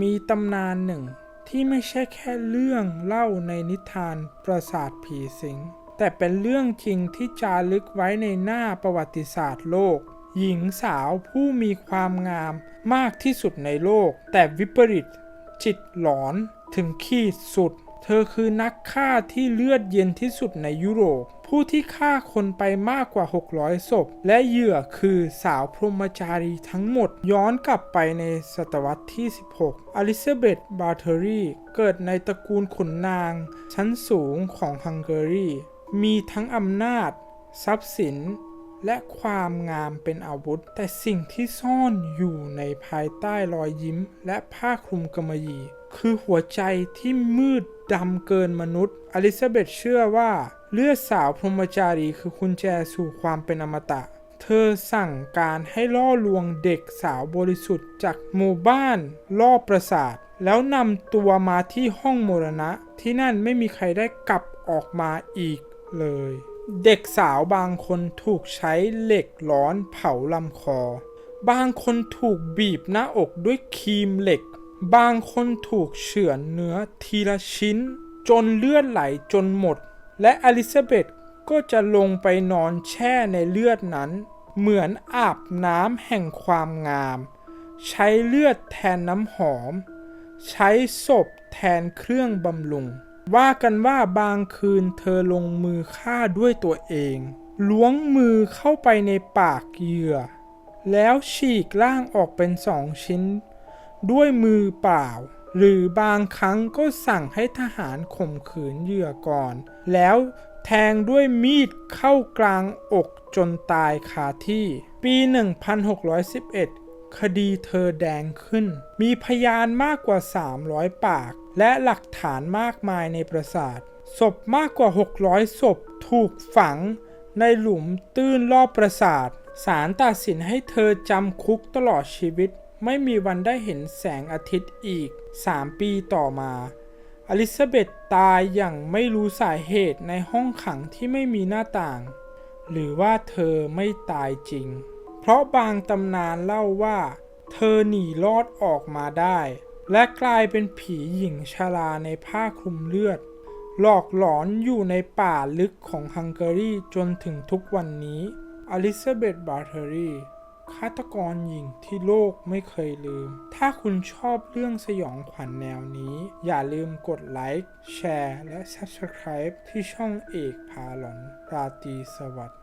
มีตำนานหนึ่ง ที่ไม่ใช่แค่เรื่องเล่าในนิทานปราสาทผีสิง แต่เป็นเรื่องจริงที่จารึกไว้ในหน้าประวัติศาสตร์โลก หญิงสาวผู้มีความงามมากที่สุดในโลก แต่วิปริตจิตหลอนถึงขีดสุด เธอคือนักฆ่าที่เลือดเย็นที่สุดในยุโรป ผู้ที่ฆ่าคนไปมากกว่า 600 ศพ และเหยื่อคือสาวพรหมจารีทั้งหมด ย้อนกลับไปในศตวรรษที่ 16 อลิซาเบธ บาเทอรีเกิดในตระกูลขุนนาง ชั้นสูงของฮังการี มีทั้งอำนาจ ทรัพย์สิน และความงามเป็นอาวุธ แต่สิ่งที่ซ่อนอยู่ในภายใต้รอยยิ้ม และผ้าคลุมกำมะหยี่ คือหัวใจที่มืดดำเกินมนุษย์ อลิซาเบธเชื่อว่าเลือดสาวพรหมจารีคือกุญแจสู่ความเป็นอมตะ เธอสั่งการให้ล่อลวงเด็กสาวบริสุทธิ์จากหมู่บ้านรอปราสาท แล้วนำตัวมาที่ห้องมรณะ ที่นั่นไม่มีใครได้กลับออกมาอีกเลย เด็กสาวบางคนถูกใช้เหล็กร้อนเผาลำคอ บางคนถูกบีบหน้าอกด้วยครีมเหล็ก บางคนถูกเฉือนเนื้อทีละชิ้น จนเลือดไหลจนหมด และอลิซาเบธก็จะลงไปนอนแช่ในเลือดนั้น เหมือนอาบน้ำแห่งความงาม ใช้เลือดแทนน้ำหอม ใช้ศพแทนเครื่องบำรุง ว่ากันว่าบางคืนเธอลงมือฆ่าด้วยตัวเอง ล้วงมือเข้าไปในปากเหยื่อ แล้วฉีกร่างออกเป็นสองชิ้น ด้วยมือเปล่า หรือบางครั้งก็สั่งให้ทหารข่มขืนเหยื่อก่อน แล้วแทงด้วยมีดเข้ากลางอกจนตายคาที่ ปี 1611 คดีเธอแดงขึ้น มีพยานมากกว่า 300 ปาก และหลักฐานมากมายในปราสาท ศพมากกว่า 600 ศพถูกฝัง ในหลุมตื้นรอบปราสาท ศาลตัดสินให้เธอจำคุกตลอดชีวิต ไม่มีวันได้เห็นแสงอาทิตย์อีก 3 ปีต่อมา อลิซาเบธตายอย่างไม่รู้สาเหตุในห้องขังที่ไม่มีหน้าต่าง หรือว่าเธอไม่ตายจริง เพราะบางตำนานเล่าว่า เธอหนีรอดออกมาได้ และกลายเป็นผีหญิงชราในผ้าคลุมเลือด หลอกหลอนอยู่ในป่าลึกของฮังการีจนถึงทุกวันนี้อลิซาเบธบาร์เทอรีฆาตกรหญิงที่โลกไม่เคยลืม ถ้าคุณชอบเรื่องสยองขวัญแนวนี้ อย่าลืมกดไลค์ แชร์ และ Subscribe ที่ช่องเอกพาหลอนราตรีสวัสดิ์